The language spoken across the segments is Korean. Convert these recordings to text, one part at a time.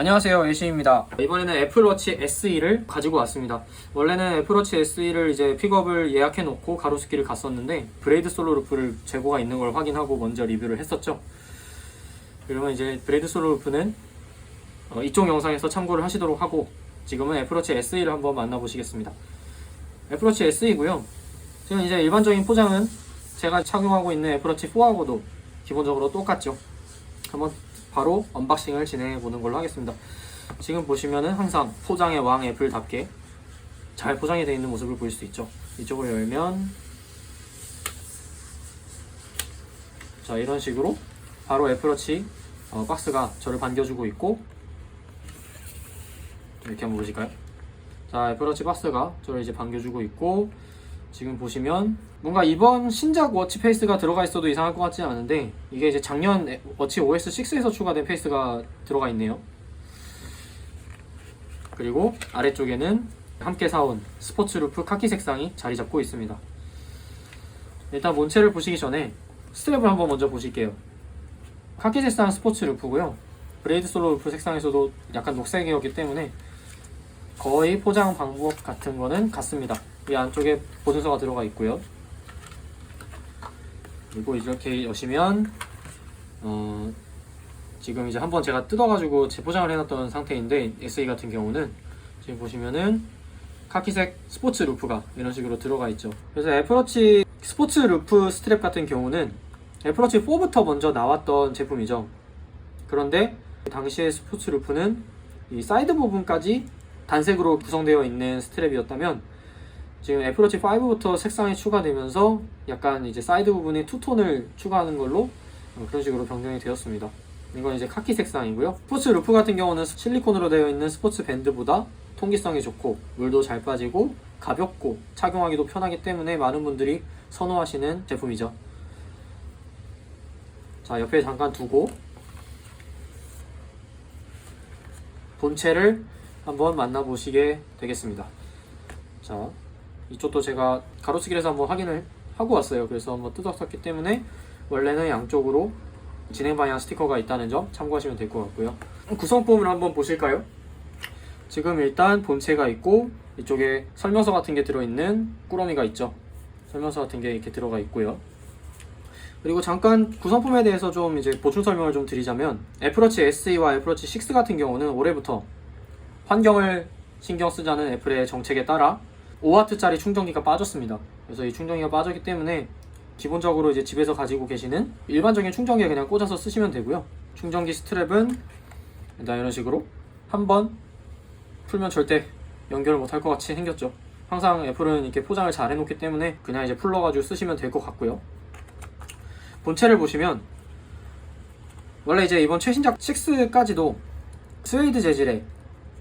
안녕하세요 애쉬입니다. 이번에는 애플워치 SE를 가지고 왔습니다. 원래는 애플워치 SE를 이제 픽업을 예약해 놓고 가로수길을 갔었는데 브레이드 솔로 루프를 재고가 있는 걸 확인하고 먼저 리뷰를 했었죠. 그러면 이제 브레이드 솔로 루프는 어, 이쪽 영상에서 참고를 하시도록 하고 지금은 애플워치 SE를 한번 만나보시겠습니다. 애플워치 SE고요. 지금 이제 일반적인 포장은 제가 착용하고 있는 애플워치 4하고도 기본적으로 똑같죠. 한번 바로 언박싱을 진행해 보는 걸로 하겠습니다. 지금 보시면은 항상 포장의 왕 애플답게 잘 포장이 되어 있는 모습을 보일 수 있죠. 이쪽을 열면 자 이런 식으로 바로 애플워치 어, 박스가 저를 반겨주고 있고 이렇게 한번 보실까요? 자 애플워치 박스가 저를 이제 반겨주고 있고 지금 보시면 뭔가 이번 신작 워치 페이스가 들어가 있어도 이상할 것 같지 않은데 이게 이제 작년 에- 워치 OS 6에서 추가된 페이스가 들어가 있네요. 그리고 아래쪽에는 함께 사온 스포츠 루프 카키 색상이 자리 잡고 있습니다. 일단 본체를 보시기 전에 스트랩을 한번 먼저 보실게요. 카키 색상 스포츠 루프고요. 브레이드 솔로 루프 색상에서도 약간 녹색이었기 때문에 거의 포장 방법 같은 거는 같습니다. 이 안쪽에 보증서가 들어가 있고요. 그리고 이렇게 여시면 어, 지금 이제 한번 제가 뜯어가지고 재포장을 해놨던 상태인데 SE 같은 경우는 지금 보시면은 카키색 스포츠 루프가 이런 식으로 들어가 있죠. 그래서 애플워치 스포츠 루프 스트랩 같은 경우는 애플워치 4부터 먼저 나왔던 제품이죠. 그런데 당시의 스포츠 루프는 이 사이드 부분까지 단색으로 구성되어 있는 스트랩이었다면 지금 애플워치 5부터 색상이 추가되면서 약간 이제 사이드 부분에 투톤을 추가하는 걸로 어, 그런 식으로 변경이 되었습니다. 이건 이제 카키 색상이고요. 스포츠 루프 같은 경우는 실리콘으로 되어 있는 스포츠 밴드보다 통기성이 좋고 물도 잘 빠지고 가볍고 착용하기도 편하기 때문에 많은 분들이 선호하시는 제품이죠. 자, 옆에 잠깐 두고 본체를 한번 만나보시게 되겠습니다. 자, 이쪽도 제가 가로수길에서 한번 확인을 하고 왔어요. 그래서 한번 뜯었었기 때문에 원래는 양쪽으로 진행 방향 스티커가 있다는 점 참고하시면 될 것 같고요. 구성품을 한번 보실까요? 지금 일단 본체가 있고 이쪽에 설명서 같은 게 들어있는 꾸러미가 있죠. 설명서 같은 게 이렇게 들어가 있고요. 그리고 잠깐 구성품에 대해서 좀 이제 보충 설명을 좀 드리자면 애플워치 SE와 애플워치 6 같은 경우는 올해부터 환경을 신경 쓰자는 애플의 정책에 따라 5W짜리 충전기가 빠졌습니다. 그래서 이 충전기가 빠졌기 때문에 기본적으로 이제 집에서 가지고 계시는 일반적인 충전기에 그냥 꽂아서 쓰시면 되고요. 충전기 스트랩은 이런 식으로 한번 풀면 절대 연결을 못할 것 같이 생겼죠. 항상 애플은 이렇게 포장을 잘 해놓기 때문에 그냥 이제 풀러가지고 쓰시면 될 것 같고요. 본체를 보시면 원래 이제 이번 최신작 6까지도 스웨이드 재질의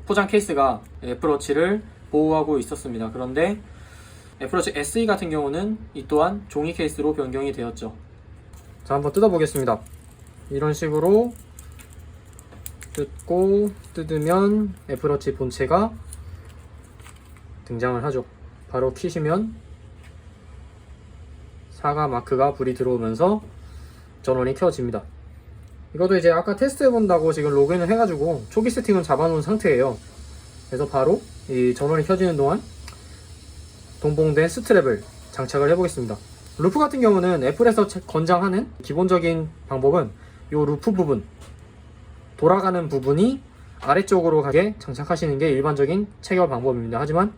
포장 케이스가 애플워치를 보호하고 있었습니다. 그런데 애플워치 SE 같은 경우는 이 또한 종이 케이스로 변경이 되었죠. 자, 한번 뜯어보겠습니다. 이런 식으로 뜯고 뜯으면 애플워치 본체가 등장을 하죠. 바로 키시면 사과 마크가 불이 들어오면서 전원이 켜집니다. 이것도 이제 아까 테스트 해본다고 지금 로그인을 해가지고 초기 세팅은 잡아놓은 상태예요. 그래서 바로 이 전원이 켜지는 동안 동봉된 스트랩을 장착을 해보겠습니다. 루프 같은 경우는 애플에서 체- 권장하는 기본적인 방법은 이 루프 부분 돌아가는 부분이 아래쪽으로 가게 장착하시는 게 일반적인 체결 방법입니다. 하지만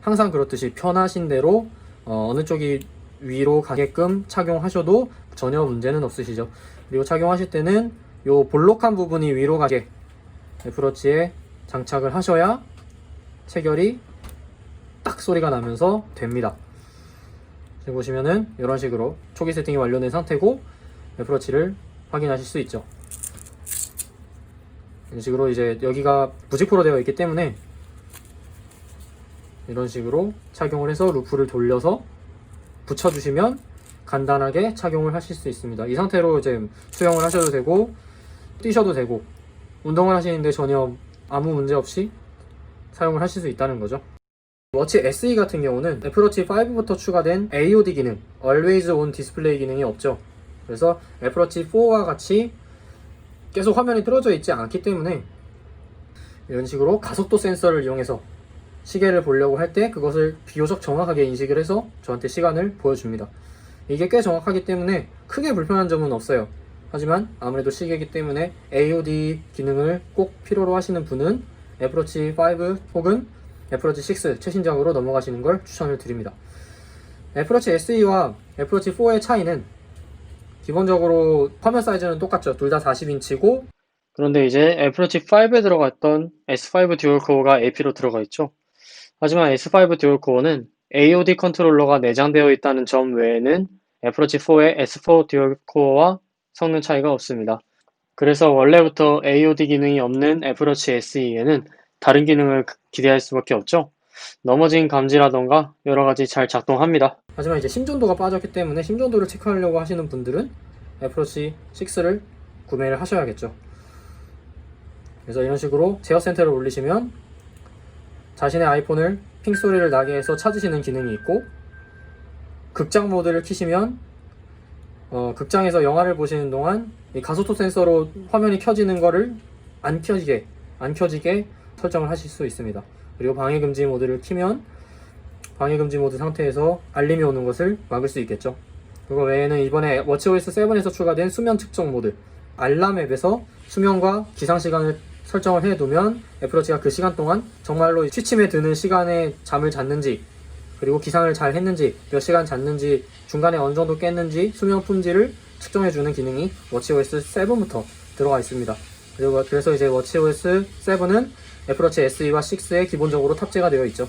항상 그렇듯이 편하신 대로 어, 느 쪽이 위로 가게끔 착용하셔도 전혀 문제는 없으시죠. 그리고 착용하실 때는 이 볼록한 부분이 위로 가게 애플워치에 장착을 하셔야 체결이 딱 소리가 나면서 됩니다. 지금 보시면은 이런 식으로 초기 세팅이 완료된 상태고 애플워치를 확인하실 수 있죠. 이런 식으로 이제 여기가 부직포로 되어 있기 때문에 이런 식으로 착용을 해서 루프를 돌려서 붙여주시면 간단하게 착용을 하실 수 있습니다. 이 상태로 이제 수영을 하셔도 되고 뛰셔도 되고 운동을 하시는데 전혀 아무 문제 없이 사용을 하실 수 있다는 거죠. 워치 SE 같은 경우는 애플워치 5부터 추가된 AOD 기능, Always On Display 기능이 없죠. 그래서 애플워치 4와 같이 계속 화면이 틀어져 있지 않기 때문에 이런 식으로 가속도 센서를 이용해서 시계를 보려고 할 때 그것을 비교적 정확하게 인식을 해서 저한테 시간을 보여줍니다. 이게 꽤 정확하기 때문에 크게 불편한 점은 없어요. 하지만 아무래도 시계이기 때문에 AOD 기능을 꼭 필요로 하시는 분은 애플워치 5 혹은 애플워치 6 최신작으로 넘어가시는 걸 추천을 드립니다. 애플워치 SE와 애플워치 4의 차이는 기본적으로 화면 사이즈는 똑같죠. 둘 다 40인치고 그런데 이제 애플워치 5에 들어갔던 S5 듀얼 코어가 AP로 들어가 있죠. 하지만 S5 듀얼 코어는 AOD 컨트롤러가 내장되어 있다는 점 외에는 애플워치 4의 S4 듀얼 코어와 성능 차이가 없습니다. 그래서 원래부터 AOD 기능이 없는 애플워치 SE에는 다른 기능을 기대할 수밖에 없죠. 넘어진 감지라던가 여러 가지 잘 작동합니다. 하지만 이제 심전도가 빠졌기 때문에 심전도를 체크하려고 하시는 분들은 애플워치 6를 구매를 하셔야겠죠. 그래서 이런 식으로 제어 센터를 올리시면 자신의 아이폰을 핑 소리를 나게 해서 찾으시는 기능이 있고 극장 모드를 키시면 어, 극장에서 영화를 보시는 동안 이 가소토 센서로 화면이 켜지는 거를 안 켜지게 안 켜지게 설정을 하실 수 있습니다. 그리고 방해 금지 모드를 키면 방해 금지 모드 상태에서 알림이 오는 것을 막을 수 있겠죠. 그거 외에는 이번에 워치OS 7에서 추가된 수면 측정 모드 알람 앱에서 수면과 기상 시간을 설정을 해두면 애플워치가 그 시간 동안 정말로 취침에 드는 시간에 잠을 잤는지 그리고 기상을 잘 했는지 몇 시간 잤는지 중간에 어느 정도 깼는지 수면 품질을 측정해주는 기능이 워치OS 7부터 들어가 있습니다. 그리고 그래서 이제 워치OS 7은 애플워치 SE와 6에 기본적으로 탑재가 되어 있죠.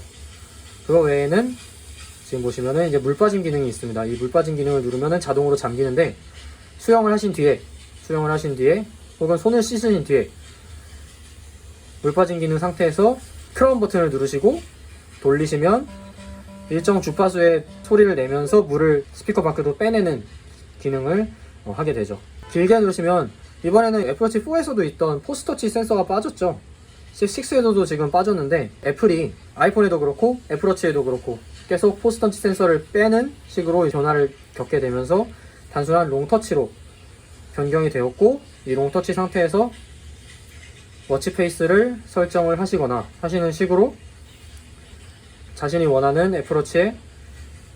그거 외에는 지금 보시면은 이제 물 빠짐 기능이 있습니다. 이 물 빠짐 기능을 누르면은 자동으로 잠기는데 수영을 하신 뒤에 수영을 하신 뒤에 혹은 손을 씻으신 뒤에 물 빠진 기능 상태에서 크라운 버튼을 누르시고 돌리시면 일정 주파수의 소리를 내면서 물을 스피커 밖으로 빼내는 기능을 어, 하게 되죠. 길게 누르시면 이번에는 애플워치 4에서도 있던 포스터치 센서가 빠졌죠. 6에서도 지금 빠졌는데 애플이 아이폰에도 그렇고 애플워치에도 그렇고 계속 포스터치 센서를 빼는 식으로 변화를 겪게 되면서 단순한 롱터치로 변경이 되었고 이 롱터치 상태에서 워치페이스를 설정을 하시거나 하시는 식으로 자신이 원하는 애플워치의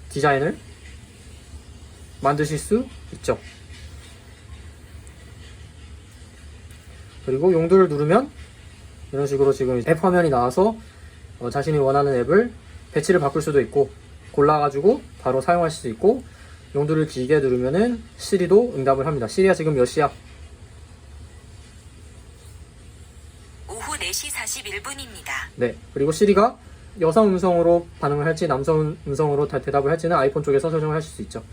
디자인을 만드실 수 있죠. 그리고 용도를 누르면 이런 식으로 지금 앱 화면이 나와서 어, 자신이 원하는 앱을 배치를 바꿀 수도 있고 골라가지고 바로 사용하실 수 있고 용도를 길게 누르면은 시리도 응답을 합니다. 시리야 지금 몇 시야? 오후 4시 41분입니다. 네. 그리고 시리가 여성 음성으로 반응을 할지 남성 음성으로 다- 대답을 할지는 아이폰 쪽에서 설정을 하실 수 있죠.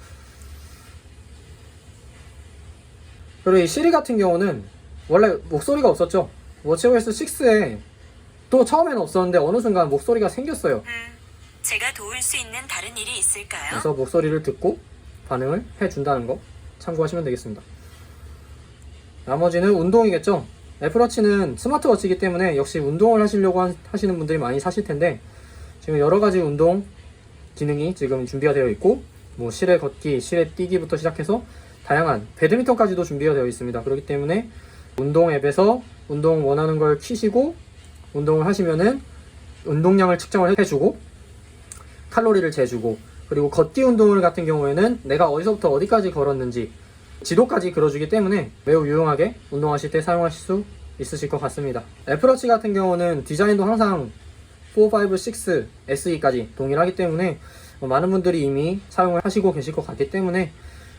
그리고 이 시리 같은 경우는 원래 목소리가 없었죠. 워치OS 6에 또 처음에는 없었는데 어느 순간 목소리가 생겼어요. 음, 제가 도울 수 있는 다른 일이 있을까요? 그래서 목소리를 듣고 반응을 해준다는 거 참고하시면 되겠습니다. 나머지는 운동이겠죠. 애플워치는 스마트워치이기 때문에 역시 운동을 하시려고 하- 하시는 분들이 많이 사실 텐데 지금 여러 가지 운동 기능이 지금 준비가 되어 있고 뭐 실내 걷기, 실내 뛰기부터 시작해서 다양한 배드민턴까지도 준비가 되어 있습니다. 그렇기 때문에 운동 앱에서 운동 원하는 걸 키시고 운동을 하시면은 운동량을 측정을 해주고 칼로리를 재주고 그리고 걷기 운동을 같은 경우에는 내가 어디서부터 어디까지 걸었는지 지도까지 그려주기 때문에 매우 유용하게 운동하실 때 사용하실 수 있으실 것 같습니다. 애플워치 같은 경우는 디자인도 항상 4, 5, 6, SE까지 동일하기 때문에 뭐 많은 분들이 이미 사용을 하시고 계실 것 같기 때문에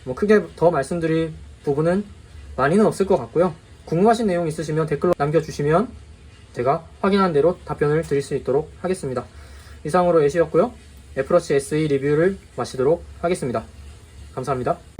뭐 크게 더 말씀드릴 부분은 많이는 없을 것 같고요. 궁금하신 내용 있으시면 댓글로 남겨주시면 제가 확인한 대로 답변을 드릴 수 있도록 하겠습니다. 이상으로 예시였고요. 애플워치 SE 리뷰를 마치도록 하겠습니다. 감사합니다.